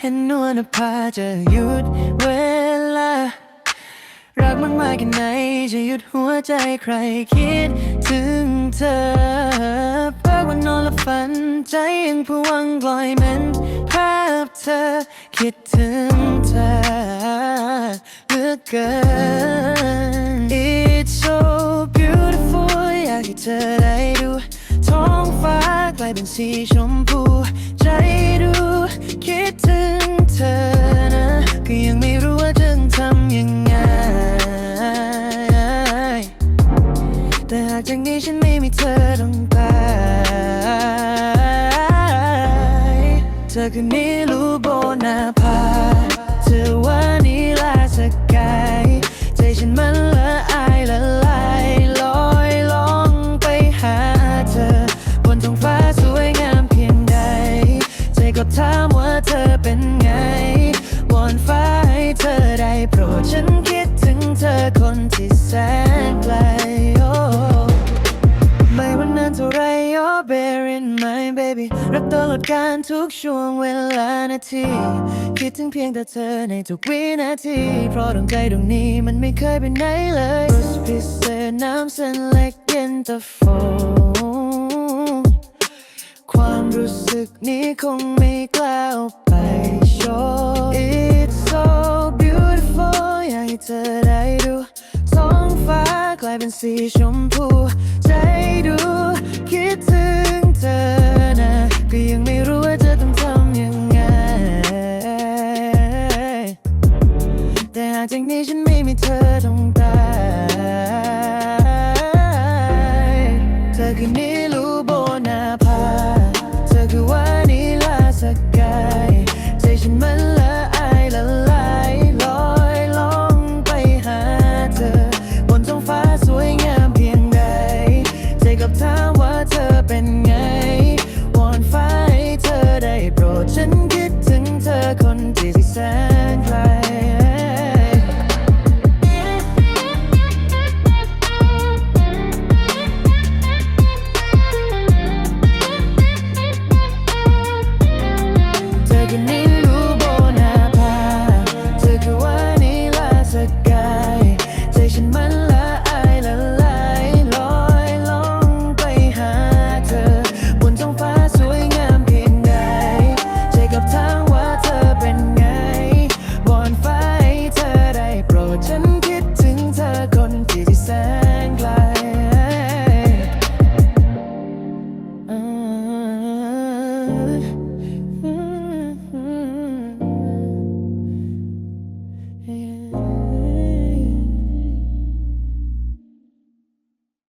เห็นนวลภาจะหยุดเวลา รักมากมายแค่ไหนจะหยุดหัวใจใครคิดถึงเธอเพักวันนอนและฝัน ใจยังพวังลอยเหมันภาพเธอ คิดถึงเธอเหลือเกิน It's so beautiful อยากให้เธอได้ดู เป็นสีชมพู ใจดูคิดถึงเธอนะก็ยังไม่รู้ว่าจะทำยังไง แต่หากจากนี้ฉันไม่มีเธอต้องตายเธอคือนิลูโบนาพาเธอว่านิลาสกาย แสนไกลโอ้ไม่ว่านานเท่าไร oh bear in mind baby รักตลอดการทุกช่วงเวลานาที คิดถึงเพียงแต่เธอในทุกวินาที เพราะดวงใจดวงนี้มันไม่เคยไปไหนเลยรสพิเศษน้ำเส้นเล็กเย็นตาโฟความรู้สึกนี้คงไม่กล้าเอาไปโชว์ It's so beautiful อยากให้เธอได้ เป็นสีชมพู ใจดูคิดถึงเธอนะก็ยังไม่รู้ว่าจะต้องทำยังไง แต่หากจากนี้ฉันไม่มีเธอต้องตายเธอคือนิ อ่า